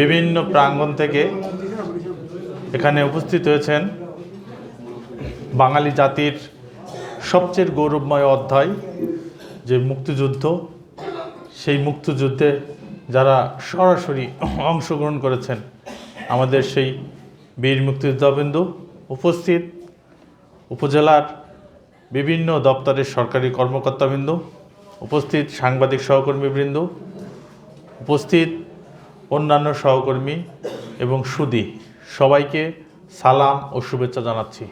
বিভিন্ন প্রাঙ্গণ থেকে এখানে উপস্থিত হয়েছেন বাঙালি জাতির সবচেয়ে গৌরবময় অধ্যায় যে মুক্তিযুদ্ধ। সেই মুক্তিযুদ্ধে যারা সরাসরি অংশগ্রহণ করেছেন, আমাদের সেই বীর মুক্তিযোদ্ধাবৃন্দ উপস্থিত, উপজেলার বিভিন্ন দপ্তরের সরকারি কর্মকর্তাবৃন্দ, উপস্থিত সাংবাদিক সহকর্মীবৃন্দ, উপস্থিত অন্যান্য সহকর্মী এবং সুদী, সবাইকে সালাম ও শুভেচ্ছা জানাচ্ছি।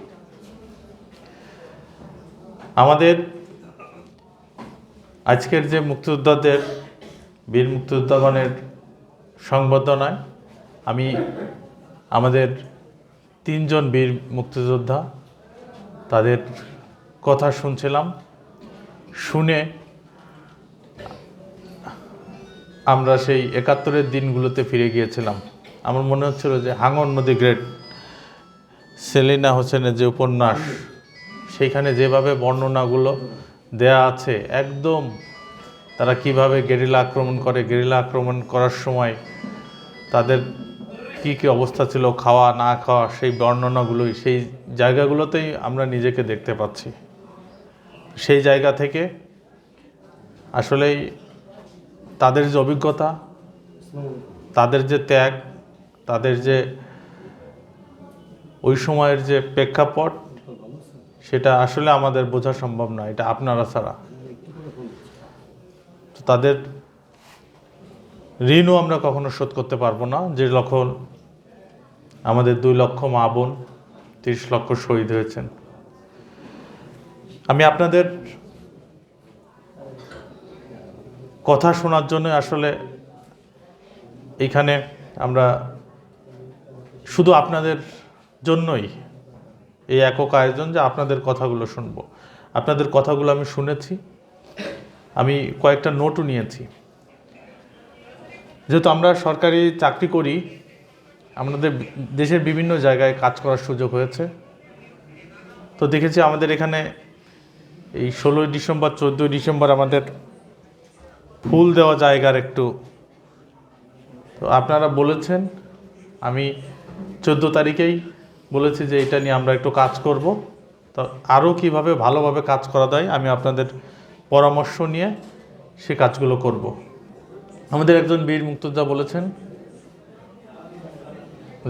আমাদের আজকের যে মুক্তিযোদ্ধাদের, বীর মুক্তিযোদ্ধাগণের সংবর্ধনায় আমি আমাদের তিনজন বীর মুক্তিযোদ্ধা, তাদের কথা শুনছিলাম, শুনে আমরা সেই একাত্তরের দিনগুলোতে ফিরে গিয়েছিলাম। আমার মনে হচ্ছিল যে হাঙর নদী গ্রেট, সেলিনা হোসেনের যে উপন্যাস সেইখানে যেভাবে বর্ণনাগুলো দেয়া আছে, একদম তারা কীভাবে গেরিলা আক্রমণ করে, গেরিলা আক্রমণ করার সময় তাদের কি কি অবস্থা ছিল, খাওয়া না খাওয়া, সেই বর্ণনাগুলোই, সেই জায়গাগুলোতেই আমরা নিজেকে দেখতে পাচ্ছি। সেই জায়গা থেকে আসলেই তাদের যে অভিজ্ঞতা, তাদের যে ত্যাগ, তাদের যে ওই সময়ের যে প্রেক্ষাপট, সেটা আসলে আমাদের বোঝা সম্ভব নয়, এটা আপনারা ছাড়া। তাদের ঋণও আমরা কখনো শোধ করতে পারব না। যে লক্ষ আমাদের দুই লক্ষ মা বোন, তিরিশ লক্ষ শহীদ হয়েছেন। আমি আপনাদের কথা শোনার জন্য আসলে এইখানে আমরা শুধু আপনাদের জন্যই এই একক আয়োজন যে আপনাদের কথাগুলো শুনব। আপনাদের কথাগুলো আমি শুনেছি, আমি কয়েকটা নোটও নিয়েছি। যেহেতু আমরা সরকারি চাকরি করি, আমাদের দেশের বিভিন্ন জায়গায় কাজ করার সুযোগ হয়েছে। তো দেখেছি আমাদের এখানে এই ষোলোই ডিসেম্বর, চোদ্দোই ডিসেম্বর আমাদের ফুল দেওয়া জায়গার একটু। তো আপনারা বলেছেন, আমি চোদ্দ তারিখেই বলেছি যে এটা নিয়ে আমরা একটু কাজ করব। তো আরও কীভাবে ভালোভাবে কাজ করা যায়, আমি আপনাদের পরামর্শ নিয়ে সে কাজগুলো করব। আমাদের একজন বীর মুক্তিযোদ্ধা বলেছেন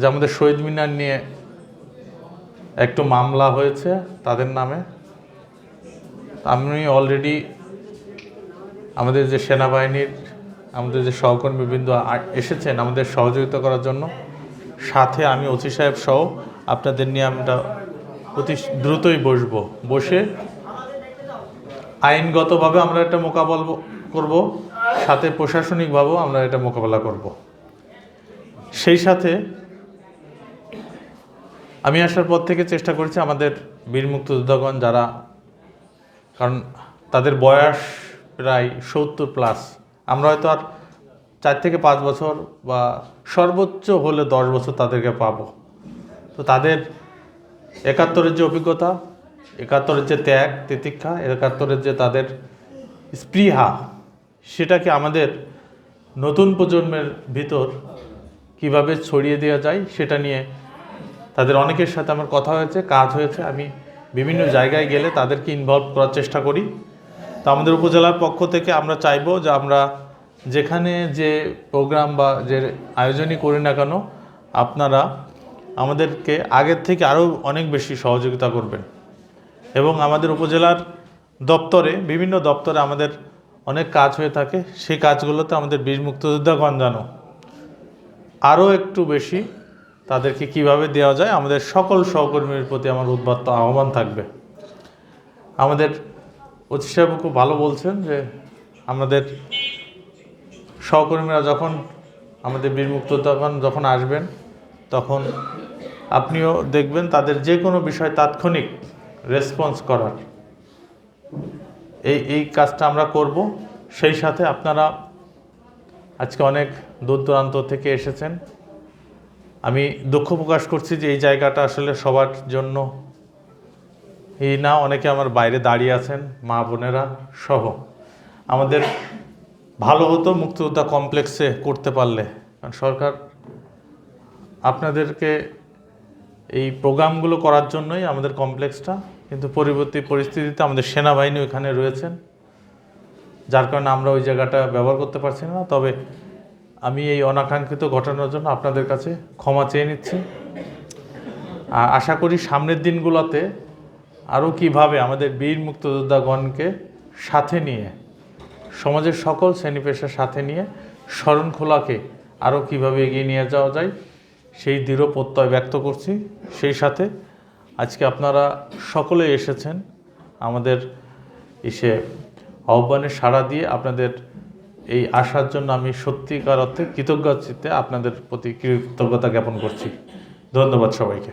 যে আমাদের শহীদ মিনার নিয়ে একটু মামলা হয়েছে তাদের নামে। আমি অলরেডি আমাদের যে সেনাবাহিনীর, আমাদের যে সহকর্মীবৃন্দ এসেছেন আমাদের সহযোগিতা করার জন্য, সাথে আমি ওসি সাহেব সহ আপনাদের নিয়ে আমরা অতি দ্রুতই বসব। বসে আইনগতভাবে আমরা এটা মোকাবেলা করব, সাথে প্রশাসনিকভাবেও আমরা এটা মোকাবেলা করব। সেই সাথে আমি আসার পর থেকে চেষ্টা করেছি আমাদের বীর মুক্তিযোদ্ধাগণ যারা, কারণ তাদের বয়স প্রায় সত্তর প্লাস আমরা হয়তো আর চার থেকে পাঁচ বছর বা সর্বোচ্চ হলে দশ বছর তাদেরকে পাব। তো তাদের একাত্তরের যে অভিজ্ঞতা, একাত্তরের যে ত্যাগ, তিতিক্ষা, একাত্তরের যে তাদের স্পৃহা, সেটাকে আমাদের নতুন প্রজন্মের ভিতর কীভাবে ছড়িয়ে দেওয়া যায়, সেটা নিয়ে তাদের অনেকের সাথে আমার কথা হয়েছে, কাজ হয়েছে। আমি বিভিন্ন জায়গায় গেলে তাদেরকে ইনভলভ করার চেষ্টা করি। তো আমাদের উপজেলার পক্ষ থেকে আমরা চাইব যে আমরা যেখানে যে প্রোগ্রাম বা যে আয়োজনই করি না কেন, আপনারা আমাদেরকে আগের থেকে আরও অনেক বেশি সহযোগিতা করবেন। এবং আমাদের উপজেলার দপ্তরে, বিভিন্ন দপ্তরে আমাদের অনেক কাজ হয়ে থাকে। সেই কাজগুলোতে আমাদের বীর মুক্তিযোদ্ধাগণ জানো। আরও একটু বেশি তাদেরকে কীভাবে দেওয়া যায়, আমাদের সকল সহকর্মীর প্রতি আমার উদ্বাত্ত আহ্বান থাকবে। আমাদের অতি সাহেব খুব ভালো বলছেন যে আমাদের সহকর্মীরা যখন আমাদের বীর মুক্তিযোদ্ধাগণ যখন আসবেন, তখন আপনিও দেখবেন তাদের যে কোনো বিষয় তাৎক্ষণিক রেসপন্স করার। এই এই কাজটা আমরা করব। সেই সাথে আপনারা আজকে অনেক দূর দূরান্ত থেকে এসেছেন। আমি দুঃখ প্রকাশ করছি যে এই জায়গাটা আসলে সবার জন্য এই না, অনেকে আমার বাইরে দাঁড়িয়ে আছেন, মা বোনেরা সহ। আমাদের ভালো হতো মুক্তিযোদ্ধা কমপ্লেক্সে করতে পারলে। কারণ সরকার আপনাদেরকে এই প্রোগ্রামগুলো করার জন্যই আমাদের কমপ্লেক্সটা, কিন্তু পরবর্তী পরিস্থিতিতে আমাদের সেনাবাহিনী ওখানে রয়েছেন। যার কারণে আমরা ওই জায়গাটা ব্যবহার করতে পারছি না। তবে আমি এই অনাকাঙ্ক্ষিত ঘটনার জন্য আপনাদের কাছে ক্ষমা চেয়ে নিচ্ছি। আর আশা করি সামনের দিনগুলোতে আরও কীভাবে আমাদের বীর মুক্তিযোদ্ধাগণকে সাথে নিয়ে, সমাজের সকল শ্রেণি পেশার সাথে নিয়ে শরণখোলাকে আরও কীভাবে এগিয়ে নিয়ে যাওয়া যায়, সেই দৃঢ় প্রত্যয় ব্যক্ত করছি। সেই সাথে আজকে আপনারা সকলে এসেছেন আমাদের এসে আহ্বানে সাড়া দিয়ে আপনাদের এই আসার জন্য আমি সত্যিকার অর্থে কৃতজ্ঞ চিত্তে আপনাদের প্রতি কৃতজ্ঞতা জ্ঞাপন করছি। ধন্যবাদ সবাইকে।